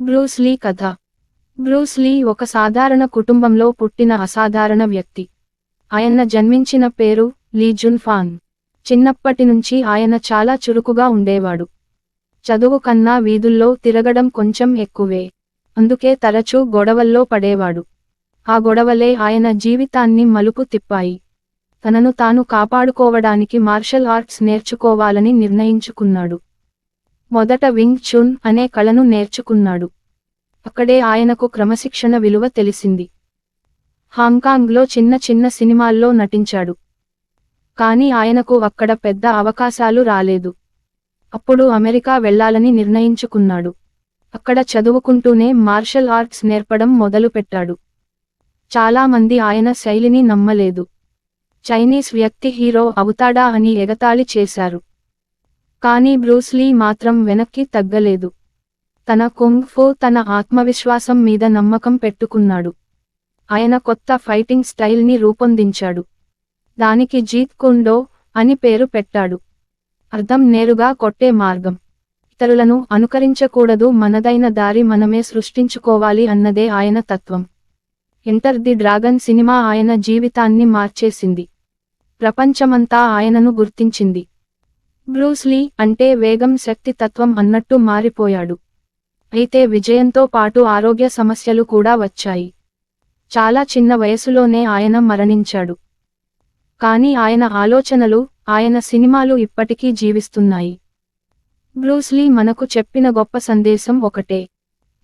Bruce Lee కథ. Bruce Lee ఒక సాధారణ కుటుంబంలో పుట్టిన అసాధారణ వ్యక్తి. ఆయన జన్మించిన పేరు లీ జున్ ఫాన్. చిన్నప్పటి నుంచి ఆయన చాలా చురుకుగా ఉండేవాడు. చదువు కన్నా వీధుల్లో తిరగడం కొంచెం ఎక్కువే. అందుకే తరచూ గొడవల్లో పడేవాడు. ఆ గొడవలే ఆయన జీవితాన్ని మలుపు తిప్పాయి. తనను తాను కాపాడుకోవడానికి మార్షల్ ఆర్ట్స్ నేర్చుకోవాలని నిర్ణయించుకున్నాడు. మొదట వింగ్ చున్ అనే కళను నేర్చుకున్నాడు. అక్కడే ఆయనకు క్రమశిక్షణ విలువ తెలిసింది. హాంకాంగ్లో చిన్న చిన్న సినిమాల్లో నటించాడు. కానీ ఆయనకు అక్కడ పెద్ద అవకాశాలు రాలేదు. అప్పుడు అమెరికా వెళ్ళాలని నిర్ణయించుకున్నాడు. అక్కడ చదువుకుంటూనే మార్షల్ ఆర్ట్స్ నేర్పడం మొదలుపెట్టాడు. చాలామంది ఆయన శైలిని నమ్మలేదు. చైనీస్ వ్యక్తి హీరో అవుతాడా అని ఎగతాళి చేశారు. కానీ బ్రూస్లీ మాత్రం వెనక్కి తగ్గలేదు. తన కుంగ్ఫో తన ఆత్మవిశ్వాసం మీద నమ్మకం పెట్టుకున్నాడు. ఆయన కొత్త ఫైటింగ్ స్టైల్ని రూపొందించాడు. దానికి జీత్ కుండో అని పేరు పెట్టాడు. అర్థం నేరుగా కొట్టే మార్గం. ఇతరులను అనుకరించకూడదు మనదైన దారి మనమే సృష్టించుకోవాలి అన్నదే ఆయన తత్వం. ఎంటర్ ది డ్రాగన్ సినిమా ఆయన జీవితాన్ని మార్చేసింది. ప్రపంచమంతా ఆయనను గుర్తించింది. బ్రూస్లీ అంటే వేగం శక్తి తత్వం అన్నట్టు మారిపోయాడు. అయితే విజయంతో పాటు ఆరోగ్య సమస్యలు కూడా వచ్చాయి. చాలా చిన్న వయసులోనే ఆయన మరణించాడు. కానీ ఆయన ఆలోచనలు ఆయన సినిమాలు ఇప్పటికీ జీవిస్తున్నాయి. బ్రూస్లీ మనకు చెప్పిన గొప్ప సందేశం ఒకటే.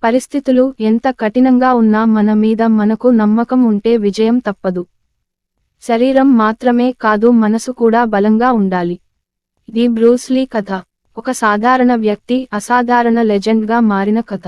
పరిస్థితులు ఎంత కఠినంగా ఉన్నా మన మీద మనకు నమ్మకం ఉంటే విజయం తప్పదు. శరీరం మాత్రమే కాదు మనసు కూడా బలంగా ఉండాలి. ఇది బ్రూస్లీ కథ. ఒక సాధారణ వ్యక్తి అసాధారణ లెజెండ్గా మారిన కథ.